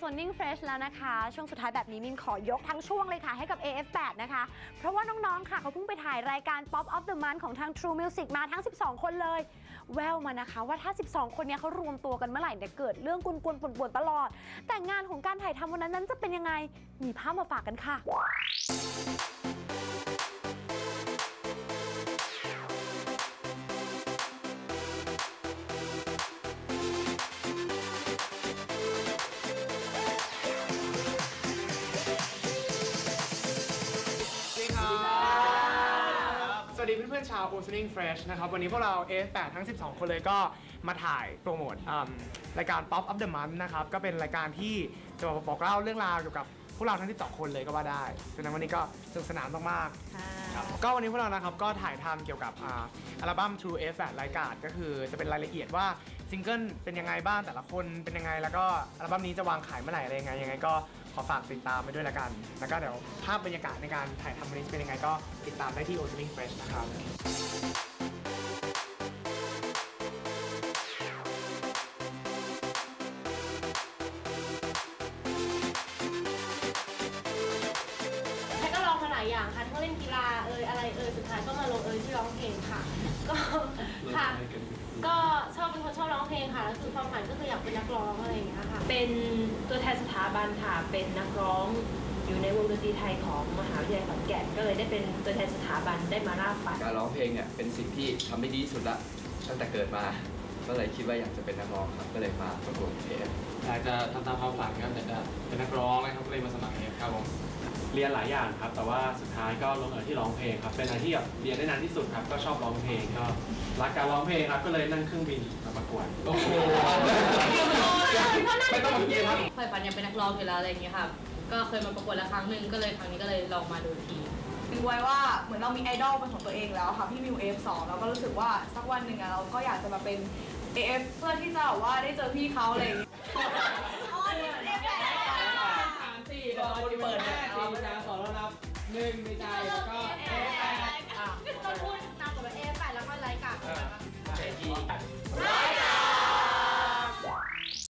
Zoning Fresh แล้วนะคะ ช่วงสุดท้ายแบบนี้มินขอยกทั้งช่วงเลยค่ะ ให้กับ AF8 นะคะ เพราะว่าน้องๆ ค่ะเขาเพิ่งไปถ่ายรายการ Pop of the Month ของทาง True Music มาทั้ง 12 คนเลย แววมานะคะว่าถ้า 12 คนนี้เขารวมตัวกันเมื่อไหร่เนี่ยเกิดเรื่องกุนๆป่วนๆตลอด แต่งานของการถ่ายทำวันนั้นนั้นจะเป็นยังไงมีภาพมาฝากกันค่ะ ดีเพื่อนๆชาว Oceaning Fresh นะครับวันนี้พวกเรา S8 ทั้ง 12 คนเลยก็มาถ่ายโปรโมทรายการ Pop Up the Month นะครับก็เป็นรายการที่จะมาบอกเล่าเรื่องราวเกี่ยวกับ พวกเราทั้ง12คนเลยก็ว่าได้ฉะนั้นวันนี้ก็สนุกสนานมากๆครับก็วันนี้พวกเรานะครับก็ถ่ายทำเกี่ยวกับอ่าอัลบั้ม True F8 รายการก็คือจะเป็นรายละเอียดว่าซิงเกิลเป็นยังไงบ้างแต่ละคนเป็นยังไง แล้วก็อัลบั้มนี้จะวางขายเมื่อไหร่อะไรยังไงยังไงก็ขอฝากติดตามไปด้วยละกัน แล้วก็เดี๋ยวภาพบรรยากาศในการถ่ายทำวันนี้จะเป็นยังไงก็ติดตามได้ที่ o z o n i n g Fresh นะครับ องมาหลายอย่างค่ะทั้งเล่นกีฬาเอยอะไรเอยสุดท้ายก็มาลงเอยที่ร้องเพลงค่ะ ก็ค่ะ ก็ชอบเป็นคนชอบร้องเพลงค่ะแล้วคือความฝันก็คืออยากเป็นนักร้องอะไรอย่างเงี้ยค่ะ เป็นตัวแทนสถาบันค่ะ เป็นนักร้องอยู่ในวงดนตรีไทยของมหาวิทยาลัยขอนแก่นก็เลยได้เป็นตัวแทนสถาบันได้มาล่าฝันการร้องเพลงเนี่ยเป็นสิ่งที่ทำได้ดีที่สุดละตั้งแต่เกิดมา ก็เลยคิดว่าอยากจะเป็นนักร้องครับ ก็เลยมาประกวดเอฟอยากจะทำตามความฝันครับอย เรียนหลายอย่างครับ แต่ว่าสุดท้ายก็ลงเอยที่ร้องเพลงครับ เป็นอะไรที่แบบเรียนได้นานที่สุดครับ ก็ชอบร้องเพลงก็รักการร้องเพลงครับ ก็เลยนั่งเครื่องบินมาประกวดโอ้โหไม่ต้องมาเรียนครับเคยฝันอยากเป็นนักร้องอยู่แล้วอะไรอย่างเงี้ยค่ะ ก็เคยมาประกวดแล้วครั้งหนึ่งก็เลยครั้งนี้ก็เลยลองมาดูทีนึกไว้ว่าเหมือนเรามีไอดอลเป็นของตัวเองแล้วค่ะพี่มิว F2 แล้วก็รู้สึกว่าสักวันหนึ่งอะเราก็อยากจะมาเป็น AF เพื่อที่จะแบบว่าได้เจอพี่เขาอะไรอย่างเงี้ย นับห